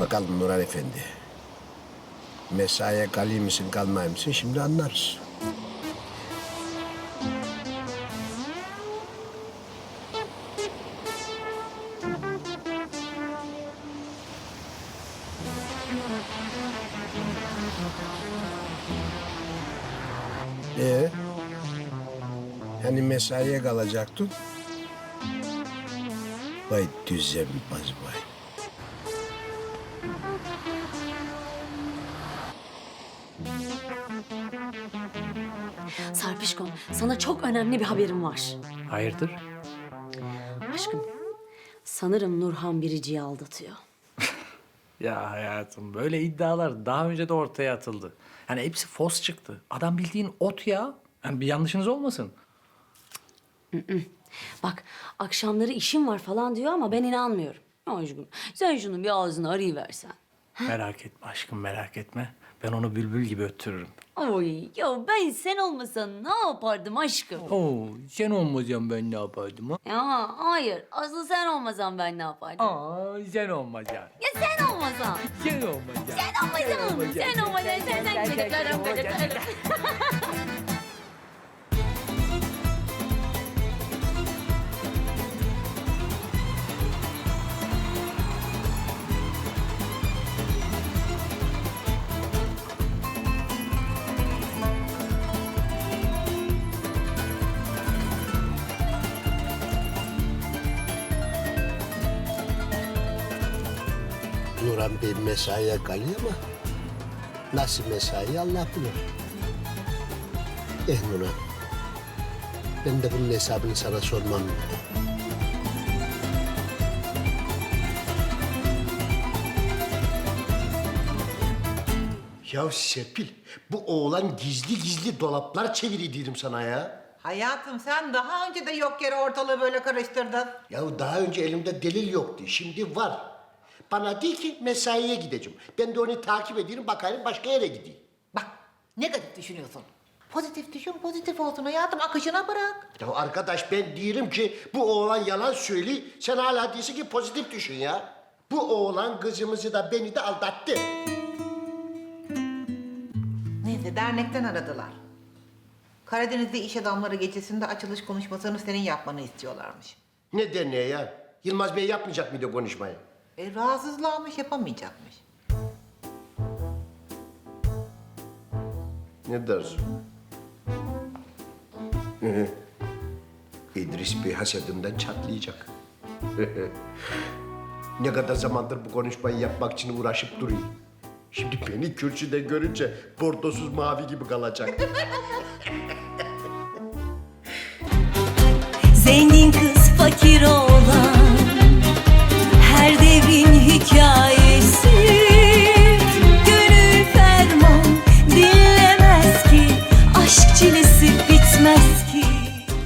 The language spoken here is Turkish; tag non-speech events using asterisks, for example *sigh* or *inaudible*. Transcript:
Bakalım Nurhan Efendi. Mesaiye kalayım mısın kalmayayım mısın şimdi anlarız. Ee, hani mesaiye kalacaktın? Vay düzenbaz vay. Sarpişkom, sana çok önemli bir haberim var. Hayırdır? Aşkım, sanırım Nurhan Biricik'i aldatıyor. *laughs* Ya hayatım böyle iddialar daha önce de ortaya atıldı. Yani hepsi fos çıktı. Adam bildiğin ot ya. Yani bir yanlışınız olmasın. Bak, akşamları işim var falan diyor ama ben inanmıyorum. Aşkım, sen şunun bir ağzını arayıversen. Merak etme aşkım merak etme. Ben onu bülbül gibi öttürürüm. Oy, ya ben sen olmasan ne yapardım aşkım? Oo, sen olmayacaksın ben ne yapardım ha? Ya hayır, asıl sen olmasan ben ne yapardım? Aa, sen olmayacaksın. Ya sen olmasan? Sen olmayacaksın. Sen olmasan, sen olmasan, sen sen çocuklarım, çocuklarım. Nurhan Bey mesaiye kalıyor ama nasıl mesai Allah bilir. Eh Nurhan, ben de bunun hesabını sana sormam. Ya Serpil, bu oğlan gizli gizli dolaplar çeviri diyorum sana ya. Hayatım sen daha önce de yok yere ortalığı böyle karıştırdın. Ya daha önce elimde delil yoktu, şimdi var. Bana değil ki mesaiye gideceğim. Ben de onu takip edeyim, bakayım başka yere gideyim. Bak negatif düşünüyorsun. Pozitif düşün, pozitif olsun hayatım. Akışına bırak. Ya arkadaş ben diyorum ki bu oğlan yalan söylüyor. Sen hala diyorsun ki pozitif düşün ya. Bu oğlan kızımızı da beni de aldattı. Neyse dernekten aradılar. Karadeniz'de iş adamları gecesinde açılış konuşmasını senin yapmanı istiyorlarmış. Ne derneği ya? Yılmaz Bey yapmayacak mıydı konuşmayı? E rahatsızlanmış yapamayacakmış. Ne dersin? Hı hı. İdris Bey hasedimden çatlayacak. ne kadar zamandır bu konuşmayı yapmak için uğraşıp duruyor. Şimdi beni kürsüde görünce bordosuz mavi gibi kalacak. Zengin